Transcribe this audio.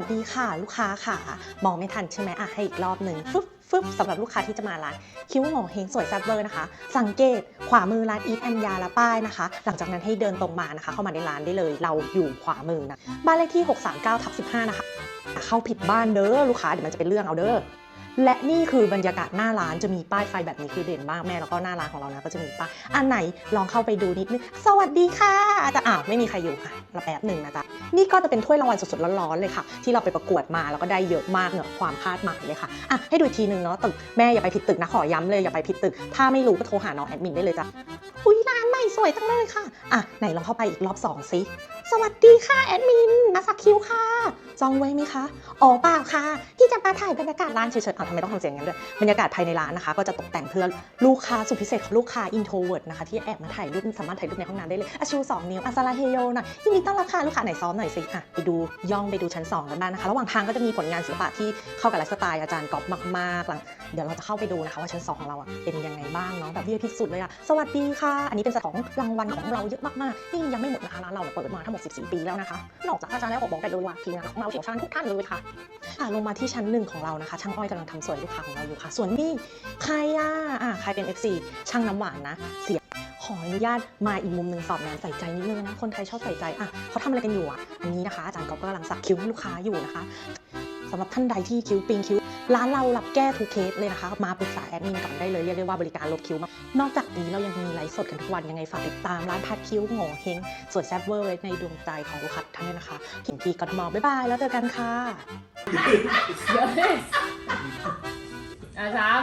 วัสดีค่ะ ลูกค้าค่ะ มองไม่ทันใช่ไหมอะให้อีกรอบหนึ่งฟึบฟึบสำหรับลูกค้าที่จะมาร้านคิ้วหมอเฮงสวยแซ่บเวอร์นะคะ สังเกตขวามือร้านอีทแอนยาละป้ายนะคะ หลังจากนั้นให้เดินตรงมานะคะ เข้ามาในร้านได้เลย เราอยู่ขวามือนะบ้านเลขที่ 639ทับ15 นะคะ เข้าผิดบ้านเด้อลูกค้าเดี๋ยวมันจะเป็นเรื่องเอาเด้อและนี่คือบรรยากาศหน้าร้านจะมีป้ายไฟแบบนี้คือเด่นมากแม่แล้วก็หน้าร้านของเรานะก็จะมีป้ายอันไหนลองเข้าไปดูนิดนึงสวัสดีค่ะอาจจะอ้าวไม่มีใครอยู่ค่ะราแป๊บหนึ่งนะจ๊ะ นี่ก็จะเป็นถ้วยรางวัลสดๆร้อนๆเลยค่ะ ที่เราไปประกวดมาแล้วก็ได้เยอะมากเหนือความคาดหมายเลยค่ะอะให้ดูทีหนึ่งเนาะตึกแม่อย่าไปผิดตึกนะขอย้ำเลยอย่าไปผิดตึก ถ้าไม่รู้ก็โทรหาน้องแอดมินได้เลยจ้ะอุ้ยน่า ม่สวยจังเลยค่ะ อะ ไหนลองเข้าไปอีกรอบสองสิสวัสดีค่ะแอดมินมาสักคิวค่ะ จองไว้ไหมคะอ๋อเปล่าค่ะที่จะมาถ่ายบรรยากาศร้านเฉยๆอ้าทำไมต้องทำเสียงงั้นด้วยบรรยากาศภายในร้านนะคะ ก็จะตกแต่งเพื่อลูกค้าสุดพิเศษของลูกค้า introvert นะคะที่แอบมาถ่ายรูปสามารถถ่ายรูปในห้องน้ำได้เลยอชูสองนิ้วอาซาลาเฮโยหน่อยยินดีต้อนรับค่ะลูกค้าไหนซ้อมหน่อยสิอะไปดูย่องไปดูชั้น 2 กันบ้างนะคะ ระหว่างทางก็จะมีผลงานศิลปะที่เข้ากับไลฟ์สไตล์อาจารย์ก๊อฟมากๆหลังเดี๋ยวเราจะเข้าไปดูนะคะว่าชั้น 2 ของเราอะเป็นยังไงบ้างเนาะแบบ VIP สุดเลยอะสวัสดีค่ะ อันนี้เป็นของรางวัลของเราเยอะมากๆนี่ยังไม่หมดนะคะร้านเราเปิดมาทั้งหมด 14 ปีแล้วนะคะ นอกจากอาจารย์แล้วขอบอกได้เลยว่าทีมงานของเราเชี่ยวชาญทุกท่านเลยค่ะอะลงมาที่ชั้นหนึ่งของเรานะคะ ช่างอ้อยกำลังทำสวยลูกค้าของเราอยู่ค่ะ ส่วนนี่ใครอะอะใครเป็น FC ช่างน้ำหวานนะ เสียขออนุญาตมาอีกมุมหนึ่งสอบแนนใส่ใจนิดนึงนะ คนไทยชอบใส่ใจอะเขาทำอะไรกันอยู่อะ อันนี้นะคะอาจารย์ก๊อฟก็กำลังสักคิ้วให้ลูกค้าอยู่นะคะสำหรับท่านใดที่คิ้วปิงคิ้ว ร้านเรารับแก้ทุกเคสเลยนะคะ มาปรึกษาแอดมินก่อนได้เลย เรียกได้ว่าบริการลบคิ้วมากนอกจากนี้เรายังมีไลฟ์สดกันทุกวันยังไงฝากติดตามร้านพัดคิ้วโง่เฮงสวยแซ่บเวอร์ไว้ในดวงใจของลูกค้าท่านด้วยนะคะถึงที่กทมอบ๊ายบายแล้วเจอกันค่ะ เดี๋ยวดิอะสาม